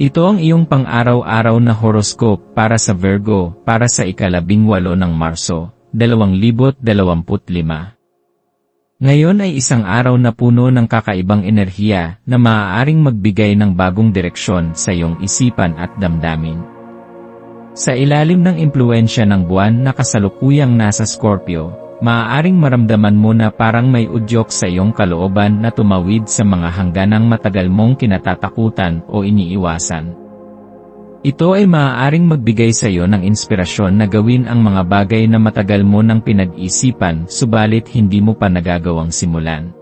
Ito ang iyong pang-araw-araw na horoscope para sa Virgo para sa ikalabing walo ng Marso, 2025. Ngayon ay isang araw na puno ng kakaibang enerhiya na maaaring magbigay ng bagong direksyon sa iyong isipan at damdamin. Sa ilalim ng impluensya ng buwan na kasalukuyang nasa Scorpio, maaaring maramdaman mo na parang may udyok sa iyong kalooban na tumawid sa mga hangganang matagal mong kinatatakutan o iniiwasan. Ito ay maaaring magbigay sa iyo ng inspirasyon na gawin ang mga bagay na matagal mo nang pinag-isipan subalit hindi mo pa nagagawang simulan.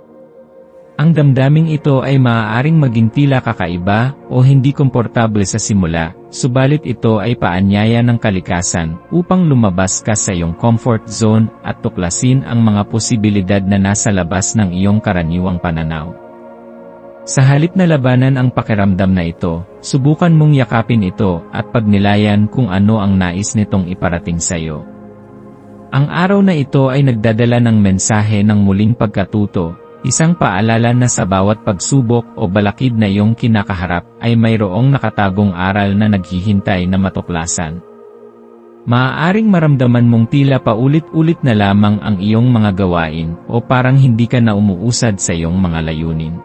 Ang damdaming ito ay maaaring maging tila kakaiba o hindi komportable sa simula, subalit ito ay paanyaya ng kalikasan upang lumabas ka sa iyong comfort zone at tuklasin ang mga posibilidad na nasa labas ng iyong karaniwang pananaw. Sa halip na labanan ang pakiramdam na ito, subukan mong yakapin ito at pagnilayan kung ano ang nais nitong iparating sa iyo. Ang araw na ito ay nagdadala ng mensahe ng muling pagkatuto, Isang paalala na sa bawat pagsubok o balakid na iyong kinakaharap ay mayroong nakatagong aral na naghihintay na matuklasan. Maaaring maramdaman mong tila paulit-ulit na lamang ang iyong mga gawain o parang hindi ka na umuusad sa iyong mga layunin.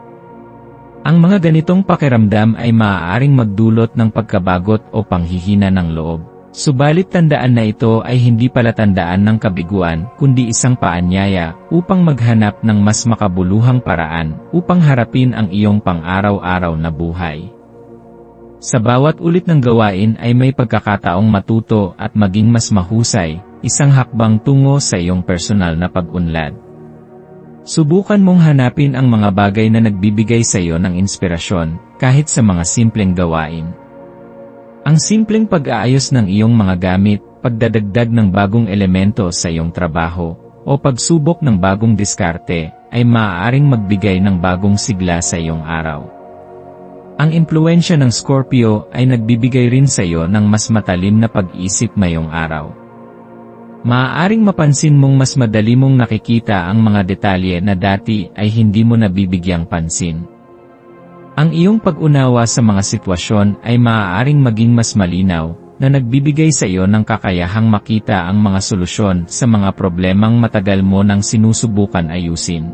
Ang mga ganitong pakiramdam ay maaaring magdulot ng pagkabagot o panghihina ng loob. Subalit tandaan na ito ay hindi pala tandaan ng kabiguan, kundi isang paanyaya, upang maghanap ng mas makabuluhang paraan, upang harapin ang iyong pang-araw-araw na buhay. Sa bawat ulit ng gawain ay may pagkakataong matuto at maging mas mahusay, isang hakbang tungo sa iyong personal na pag-unlad. Subukan mong hanapin ang mga bagay na nagbibigay sa iyo ng inspirasyon, kahit sa mga simpleng gawain. Ang simpleng pag-aayos ng iyong mga gamit, pagdadagdag ng bagong elemento sa iyong trabaho, o pagsubok ng bagong diskarte, ay maaaring magbigay ng bagong sigla sa iyong araw. Ang impluensya ng Scorpio ay nagbibigay rin sa iyo ng mas matalim na pag-isip mayong araw. Maaaring mapansin mong mas madali mong nakikita ang mga detalye na dati ay hindi mo nabibigyang pansin. Ang iyong pag-unawa sa mga sitwasyon ay maaaring maging mas malinaw, na nagbibigay sa iyo ng kakayahang makita ang mga solusyon sa mga problemang matagal mo nang sinusubukan ayusin.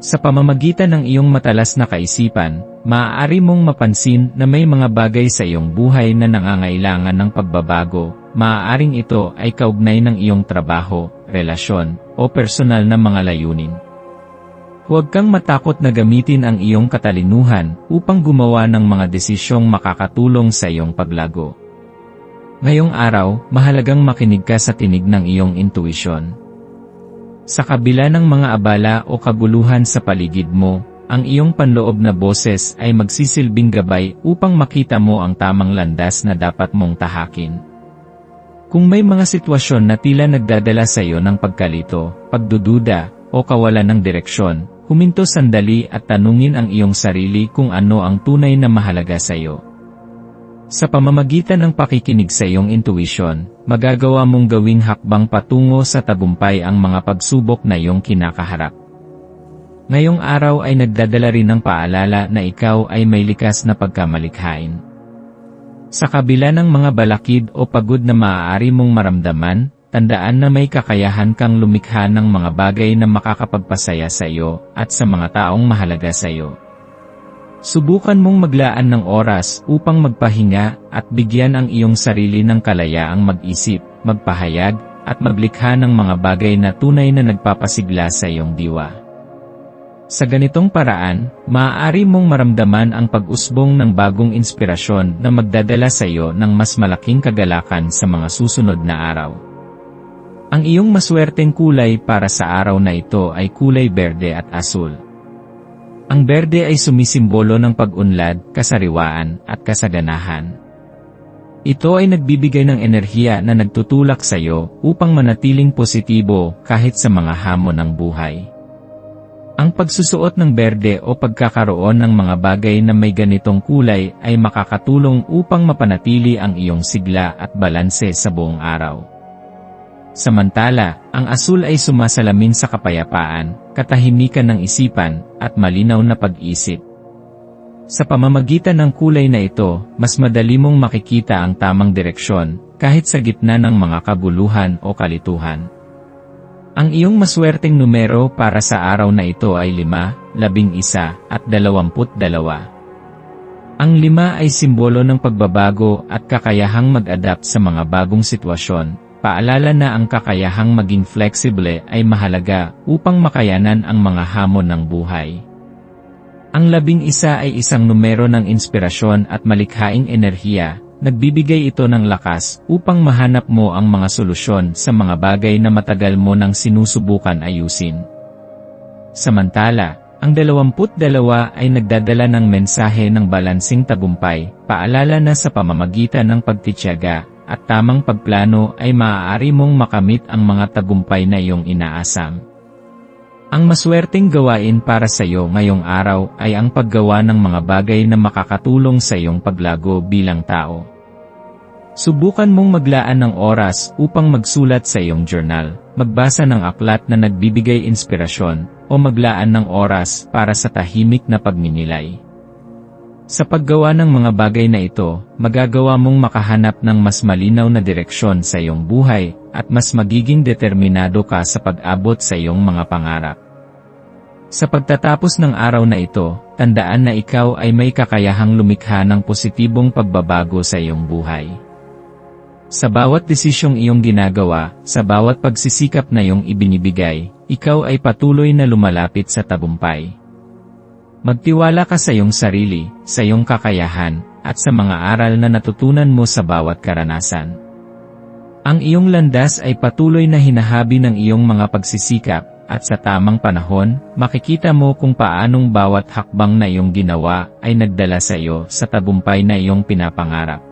Sa pamamagitan ng iyong matalas na kaisipan, maaari mong mapansin na may mga bagay sa iyong buhay na nangangailangan ng pagbabago, maaaring ito ay kaugnay ng iyong trabaho, relasyon, o personal na mga layunin. Huwag kang matakot na gamitin ang iyong katalinuhan upang gumawa ng mga desisyong makakatulong sa iyong paglago. Ngayong araw, mahalagang makinig ka sa tinig ng iyong intuition. Sa kabila ng mga abala o kaguluhan sa paligid mo, ang iyong panloob na boses ay magsisilbing gabay upang makita mo ang tamang landas na dapat mong tahakin. Kung may mga sitwasyon na tila nagdadala sa iyo ng pagkalito, pagdududa, o kawalan ng direksyon, huminto sandali at tanungin ang iyong sarili kung ano ang tunay na mahalaga sa iyo. Sa pamamagitan ng pakikinig sa iyong intuition, magagawa mong gawing hakbang patungo sa tagumpay ang mga pagsubok na iyong kinakaharap. Ngayong araw ay nagdadala rin ng paalala na ikaw ay may likas na pagkamalikhain. Sa kabila ng mga balakid o pagod na maaari mong maramdaman, tandaan na may kakayahan kang lumikha ng mga bagay na makakapagpasaya sa iyo at sa mga taong mahalaga sa iyo. Subukan mong maglaan ng oras upang magpahinga at bigyan ang iyong sarili ng kalayaang mag-isip, magpahayag, at maglikha ng mga bagay na tunay na nagpapasigla sa iyong diwa. Sa ganitong paraan, maaari mong maramdaman ang pag-usbong ng bagong inspirasyon na magdadala sa iyo ng mas malaking kagalakan sa mga susunod na araw. Ang iyong maswerteng kulay para sa araw na ito ay kulay berde at asul. Ang berde ay sumisimbolo ng pag-unlad, kasariwaan, at kasaganahan. Ito ay nagbibigay ng enerhiya na nagtutulak sa iyo upang manatiling positibo kahit sa mga hamon ng buhay. Ang pagsusuot ng berde o pagkakaroon ng mga bagay na may ganitong kulay ay makakatulong upang mapanatili ang iyong sigla at balanse sa buong araw. Samantala, ang asul ay sumasalamin sa kapayapaan, katahimikan ng isipan, at malinaw na pag-isip. Sa pamamagitan ng kulay na ito, mas madali mong makikita ang tamang direksyon, kahit sa gitna ng mga kabuluhan o kalituhan. Ang iyong maswerteng numero para sa araw na ito ay 5, 11, at 22. Ang lima ay simbolo ng pagbabago at kakayahang mag-adapt sa mga bagong sitwasyon. Paalala na ang kakayahang maging flexible ay mahalaga upang makayanan ang mga hamon ng buhay. Ang labing isa ay isang numero ng inspirasyon at malikhaing enerhiya, nagbibigay ito ng lakas upang mahanap mo ang mga solusyon sa mga bagay na matagal mo nang sinusubukan ayusin. Samantala, ang 22 ay nagdadala ng mensahe ng balansing tagumpay, paalala na sa pamamagitan ng pagtityaga at tamang pagplano ay maaari mong makamit ang mga tagumpay na iyong inaasam. Ang maswerteng gawain para sa iyo ngayong araw ay ang paggawa ng mga bagay na makakatulong sa iyong paglago bilang tao. Subukan mong maglaan ng oras upang magsulat sa iyong journal, magbasa ng aklat na nagbibigay inspirasyon, o maglaan ng oras para sa tahimik na pagninilay. Sa paggawa ng mga bagay na ito, magagawa mong makahanap ng mas malinaw na direksyon sa iyong buhay, at mas magiging determinado ka sa pag-abot sa iyong mga pangarap. Sa pagtatapos ng araw na ito, tandaan na ikaw ay may kakayahang lumikha ng positibong pagbabago sa iyong buhay. Sa bawat desisyong iyong ginagawa, sa bawat pagsisikap na iyong ibinibigay, ikaw ay patuloy na lumalapit sa tagumpay. Magtiwala ka sa iyong sarili, sa iyong kakayahan, at sa mga aral na natutunan mo sa bawat karanasan. Ang iyong landas ay patuloy na hinahabi ng iyong mga pagsisikap, at sa tamang panahon, makikita mo kung paanong bawat hakbang na iyong ginawa ay nagdala sa iyo sa tagumpay na iyong pinapangarap.